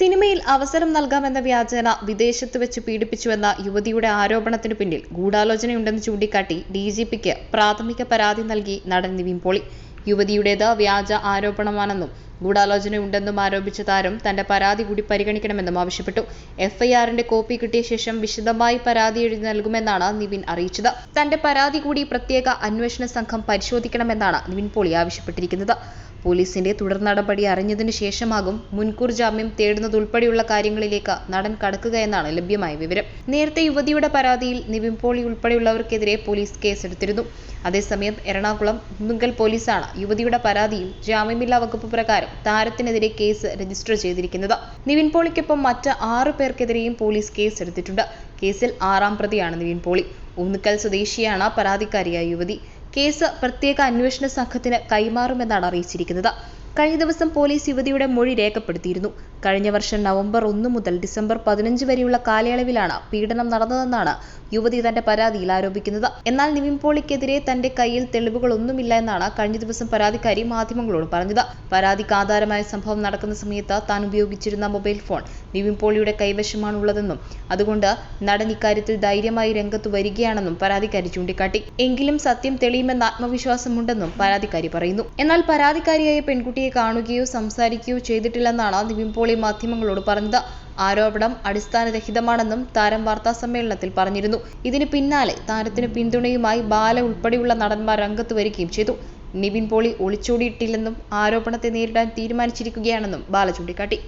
സിനിമയിൽ അവസരം നൽകാമെന്ന വ്യാജേന വിദേശത്ത് വെച്ച് പീഡിപ്പിച്ചുവെന്ന യുവതിയുടെ ആരോപണത്തിനു പിന്നിൽ ഗൂഢാലോചനയുണ്ടെന്ന് ചൂണ്ടിക്കാട്ടി ഡി ജി പിക്ക് പ്രാഥമിക പരാതി നൽകി നടൻ നിവിൻ പോളി. യുവതിയുടേത് വ്യാജ ആരോപണമാണെന്നും ഗൂഢാലോചനയുണ്ടെന്നും ആരോപിച്ച താരം തന്റെ പരാതി കൂടി പരിഗണിക്കണമെന്നും ആവശ്യപ്പെട്ടു. എഫ്ഐആറിന്റെ കോപ്പി കിട്ടിയ ശേഷം വിശദമായി പരാതി എഴുതി നൽകുമെന്നാണ് നിവിൻ അറിയിച്ചത്. തന്റെ പരാതി കൂടി പ്രത്യേക അന്വേഷണ സംഘം പരിശോധിക്കണമെന്നാണ് നിവിൻ പോളി ആവശ്യപ്പെട്ടിരിക്കുന്നത്. പോലീസിന്റെ തുടർ നടപടി അറിഞ്ഞതിനു ശേഷമാകും മുൻകൂർ ജാമ്യം തേടുന്നതുൾപ്പെടെയുള്ള കാര്യങ്ങളിലേക്ക് നടൻ കടക്കുകയെന്നാണ് ലഭ്യമായ വിവരം. നേരത്തെ യുവതിയുടെ പരാതിയിൽ നിവിൻ പോളി ഉൾപ്പെടെയുള്ളവർക്കെതിരെ പോലീസ് കേസെടുത്തിരുന്നു. അതേസമയം എറണാകുളം മുങ്കൽ പോലീസാണ് യുവതിയുടെ പരാതിയിൽ ജാമ്യമില്ലാ വകുപ്പ് പ്രകാരം താരത്തിനെതിരെ കേസ് രജിസ്റ്റർ ചെയ്തിരിക്കുന്നത്. നിവിൻ പോളിക്കൊപ്പം മറ്റ് ആറു പേർക്കെതിരെയും പോലീസ് കേസെടുത്തിട്ടുണ്ട്. കേസിൽ ആറാം പ്രതിയാണ് നിവിൻ പോളി. ഊന്നുക്കൽ സ്വദേശിയാണ് പരാതിക്കാരിയായ യുവതി. കേസ് പ്രത്യേക അന്വേഷണ സംഘത്തിന് കൈമാറുമെന്നാണ് അറിയിച്ചിരിക്കുന്നത് കഴിഞ്ഞ ദിവസം പോലീസ് യുവതിയുടെ മൊഴി രേഖപ്പെടുത്തിയിരുന്നു. കഴിഞ്ഞ വർഷം നവംബർ ഒന്ന് മുതൽ ഡിസംബർ പതിനഞ്ച് വരെയുള്ള കാലയളവിലാണ് പീഡനം നടന്നതെന്നാണ് യുവതി തന്റെ പരാതിയിൽ ആരോപിക്കുന്നത്. എന്നാൽ നിവിൻ പോളിക്കെതിരെ തന്റെ കയ്യിൽ തെളിവുകളൊന്നുമില്ല എന്നാണ് കഴിഞ്ഞ ദിവസം പരാതിക്കാരി മാധ്യമങ്ങളോട് പറഞ്ഞത്. പരാതിക്ക് ആധാരമായ സംഭവം നടക്കുന്ന സമയത്ത് താൻ ഉപയോഗിച്ചിരുന്ന മൊബൈൽ ഫോൺ നിവിൻ പോളിയുടെ കൈവശമാണുള്ളതെന്നും അതുകൊണ്ട് നടൻ ഇക്കാര്യത്തിൽ ധൈര്യമായി രംഗത്ത് വരികയാണെന്നും പരാതിക്കാരി ചൂണ്ടിക്കാട്ടി. എങ്കിലും സത്യം തെളിയുമെന്ന ആത്മവിശ്വാസമുണ്ടെന്നും പരാതിക്കാരി പറയുന്നു. എന്നാൽ പരാതിക്കാരിയായ പെൺകുട്ടിയെ കാണുകയോ സംസാരിക്കുകയോ ചെയ്തിട്ടില്ലെന്നാണ് നിവിൻ പോളി മാധ്യമങ്ങളോട് പറഞ്ഞത്. ആരോപണം അടിസ്ഥാനരഹിതമാണെന്നും താരം വാർത്താ സമ്മേളനത്തിൽ പറഞ്ഞിരുന്നു. ഇതിന് പിന്നാലെ താരത്തിന് പിന്തുണയുമായി ബാല ഉൾപ്പെടെയുള്ള നടന്മാർ രംഗത്ത് വരികയും ചെയ്തു. നിവിൻ പോളി ഒളിച്ചോടിയിട്ടില്ലെന്നും ആരോപണത്തെ നേരിടാൻ തീരുമാനിച്ചിരിക്കുകയാണെന്നും ബാല ചൂണ്ടിക്കാട്ടി.